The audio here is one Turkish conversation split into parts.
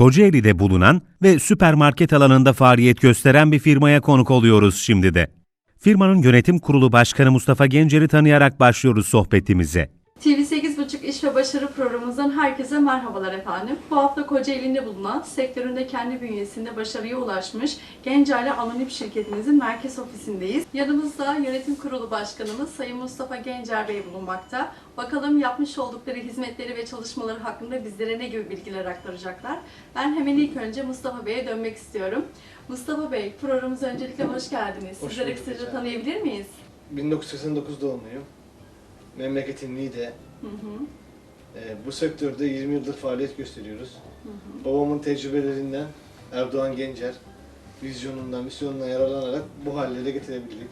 Kocaeli'de bulunan ve süpermarket alanında faaliyet gösteren bir firmaya konuk oluyoruz şimdi de. Firmanın yönetim kurulu başkanı Mustafa Gencer'i tanıyarak başlıyoruz sohbetimize. TV8.5 İş ve Başarı programımızdan herkese merhabalar efendim. Bu hafta Kocaeli'nde bulunan, sektöründe kendi bünyesinde başarıya ulaşmış Gencale Anonim şirketimizin merkez ofisindeyiz. Yanımızda yönetim kurulu başkanımız Sayın Mustafa Gencer Bey bulunmakta. Bakalım yapmış oldukları hizmetleri ve çalışmaları hakkında bizlere ne gibi bilgiler aktaracaklar. Ben hemen ilk önce Mustafa Bey'e dönmek istiyorum. Mustafa Bey, programımıza öncelikle hoş geldiniz. Hoş Sizleri kısaca tanıyabilir miyiz? 1989 doğumluyum. Memleketim Niğde. Hı hı. Ee, bu sektörde 20 yıldır faaliyet gösteriyoruz. Babamın tecrübelerinden Erdoğan Gencer vizyonundan, misyonundan yararlanarak bu hallere getirebildik.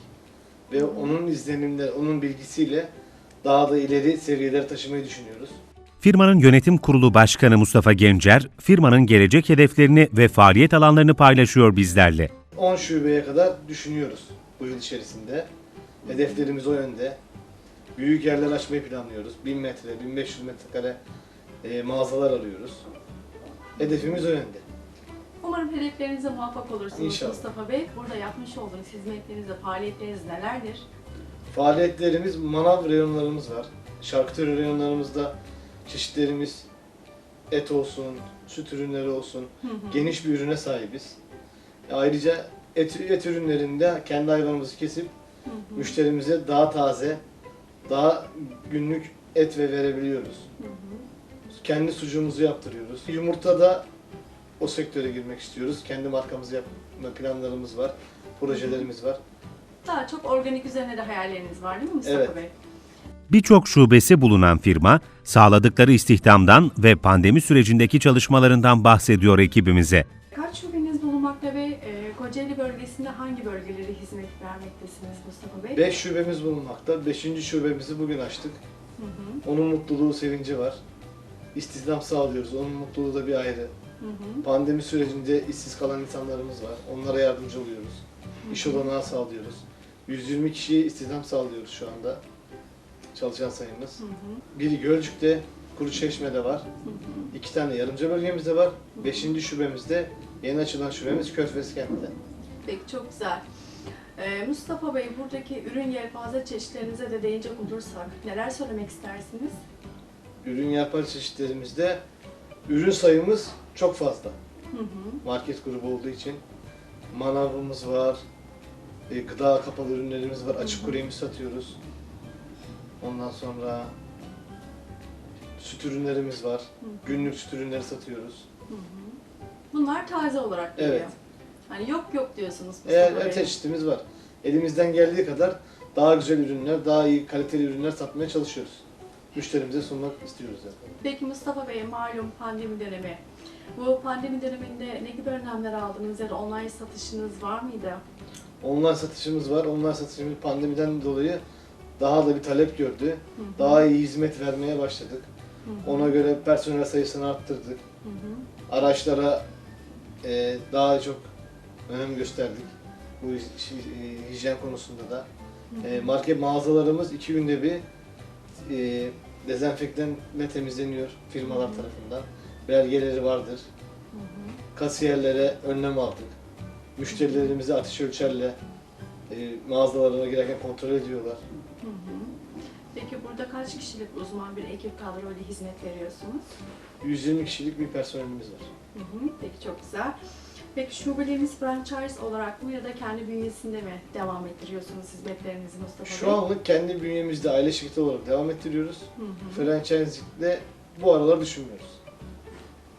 Ve onun izlenimleri, onun bilgisiyle daha da ileri seviyelere taşımayı düşünüyoruz. Firmanın yönetim kurulu başkanı Mustafa Gencer, firmanın gelecek hedeflerini ve faaliyet alanlarını paylaşıyor bizlerle. 10 şubeye kadar düşünüyoruz bu yıl içerisinde. Hedeflerimiz o yönde. Büyük yerler açmayı planlıyoruz. 1000 metre, 1500 metrekare e, mağazalar arıyoruz. Hedefimiz o yönde. Umarım hedeflerinize muvaffak olursunuz İnşallah. Mustafa Bey. Burada yapmış olduğunuz hizmetleriniz ve faaliyetleriniz nelerdir? Faaliyetlerimiz, manav reyonlarımız var. Şarküteri reyonlarımızda çeşitlerimiz et olsun, süt ürünleri olsun, geniş bir ürüne sahibiz. Ayrıca et, et ürünlerinde kendi hayvanımızı kesip müşterimize daha taze, daha günlük et ve verebiliyoruz. Kendi sucuğumuzu yaptırıyoruz. Yumurtada o sektöre girmek istiyoruz. Kendi markamızı yapma planlarımız var, projelerimiz var. Daha çok organik üzerine de hayalleriniz var değil mi Mustafa Evet. Bey? Birçok şubesi bulunan firma, sağladıkları istihdamdan ve pandemi sürecindeki çalışmalarından bahsediyor ekibimize. Kaç şubeniz bulunmakta ve e, Kocaeli bölgesinde hangi bölgelere hizmet vermektesiniz Mustafa Bey? 5 şubemiz bulunmakta. 5. şubemizi bugün açtık. Onun mutluluğu, sevinci var. İstihdam sağlıyoruz. Onun mutluluğu da bir ayrı. Pandemi sürecinde işsiz kalan insanlarımız var. Onlara yardımcı oluyoruz. İş olanağı sağlıyoruz. 120 kişiye istihdam sağlıyoruz şu anda. Çalışan sayımız. Biri Gölcük'te, Kuruçeşme'de var. İki tane yarımca bölgemizde var. Beşinci şubemizde, yeni açılan şubemiz Körfez kentte. Peki çok güzel. E, Mustafa Bey buradaki ürün yelpaze çeşitlerinize de değinecek olursak neler söylemek istersiniz? Ürün yelpaze çeşitlerimizde ürün sayımız çok fazla. Hı hı. Market grubu olduğu için manavımız var, e, gıda kapalı ürünlerimiz var, açık kuru yemiş satıyoruz. Ondan sonra süt ürünlerimiz var, günlük süt ürünleri satıyoruz. Bunlar taze olarak geliyor. Evet. Hani yok yok diyorsunuz Mustafa Eğer Bey. çeşitimiz var. Elimizden geldiği kadar daha güzel ürünler, daha iyi kaliteli ürünler satmaya çalışıyoruz. Müşterimize sunmak istiyoruz yani. Peki Mustafa Bey malum pandemi dönemi. Bu pandemi döneminde ne gibi önlemler aldınız ya da online satışınız var mıydı? Online satışımız var. Online satışımız pandemiden dolayı daha da bir talep gördü. Daha iyi hizmet vermeye başladık. Ona göre personel sayısını arttırdık. Araçlara e, daha çok önem gösterdik. Bu hijyen konusunda da. E, market mağazalarımız iki günde bir e, dezenfektanla temizleniyor firmalar tarafından. Belgeleri vardır. Kasiyerlere önlem aldık. Müşterilerimizi ateş ölçerle e, mağazalarına girerken kontrol ediyorlar. Burada kaç kişilik uzman bir ekip kadroyla hizmet veriyorsunuz? 120 kişilik bir personelimiz var. Hı hı, Peki çok güzel. Peki şubeleriniz franchise olarak mı ya da kendi bünyesinde mi devam ettiriyorsunuz hizmetlerinizi Mustafa Bey? Şu anlık kendi bünyemizde aile şirketi olarak devam ettiriyoruz. Hı hı. Franchise'de bu aralar düşünmüyoruz.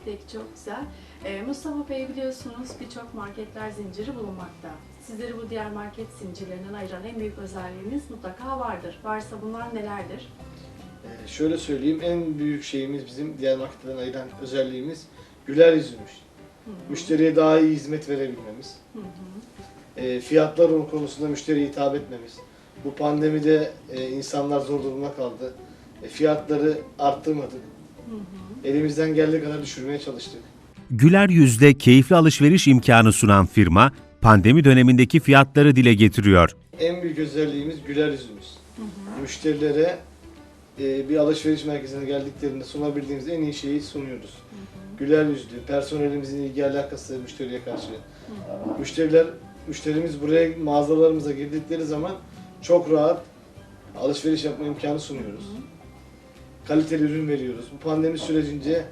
Peki çok güzel. Ee, Mustafa Bey biliyorsunuz birçok marketler zinciri bulunmakta. Sizleri bu diğer market zincirlerinden ayıran en büyük özelliğiniz mutlaka vardır. Varsa bunlar nelerdir? Ee, şöyle söyleyeyim, en büyük şeyimiz bizim diğer marketlerden ayıran özelliğimiz güler yüzümüz. Müşteriye daha iyi hizmet verebilmemiz. Hı hı. E, fiyatlar konusunda müşteriye hitap etmemiz. Bu pandemide e, insanlar zor durumda kaldı. E, fiyatları arttırmadık. Hı hı. Elimizden geldiği kadar düşürmeye çalıştık. Güler yüzde keyifli alışveriş imkanı sunan firma, pandemi dönemindeki fiyatları dile getiriyor. En büyük özelliğimiz güler yüzümüz. Müşterilere e, bir alışveriş merkezine geldiklerinde sunabildiğimiz en iyi şeyi sunuyoruz. güler yüzlü, personelimizin ilgi alakası müşteriye karşı. Müşteriler, müşterimiz buraya mağazalarımıza girdikleri zaman çok rahat alışveriş yapma imkanı sunuyoruz. Kaliteli ürün veriyoruz. Bu pandemi sürecince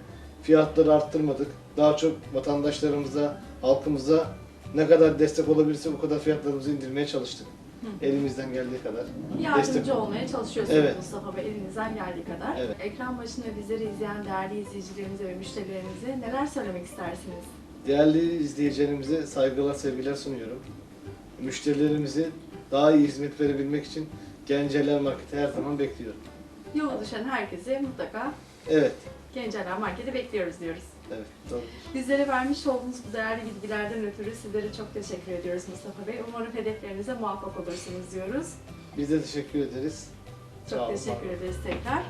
fiyatları arttırmadık. Daha çok vatandaşlarımıza, halkımıza ne kadar destek olabilirse bu kadar fiyatlarımızı indirmeye çalıştık. Elimizden geldiği kadar. Yardımcı Destek- olmaya çalışıyorsunuz Evet. Mustafa Bey elinizden geldiği kadar. Evet. Ekran başında bizleri izleyen değerli izleyicilerimize ve müşterilerimize neler söylemek istersiniz? Değerli izleyicilerimize saygılar, sevgiler sunuyorum. Müşterilerimizi daha iyi hizmet verebilmek için Genceler Market'i her zaman bekliyorum. Yola düşen herkese mutlaka Evet, Genceler Market'e bekliyoruz diyoruz. Evet, doğru. Bizlere vermiş olduğunuz bu değerli bilgilerden ötürü sizlere çok teşekkür ediyoruz Mustafa Bey. Umarım hedeflerinize muvaffak olursunuz diyoruz. Biz de teşekkür ederiz. Çok Sağ olun, teşekkür var ederiz tekrar.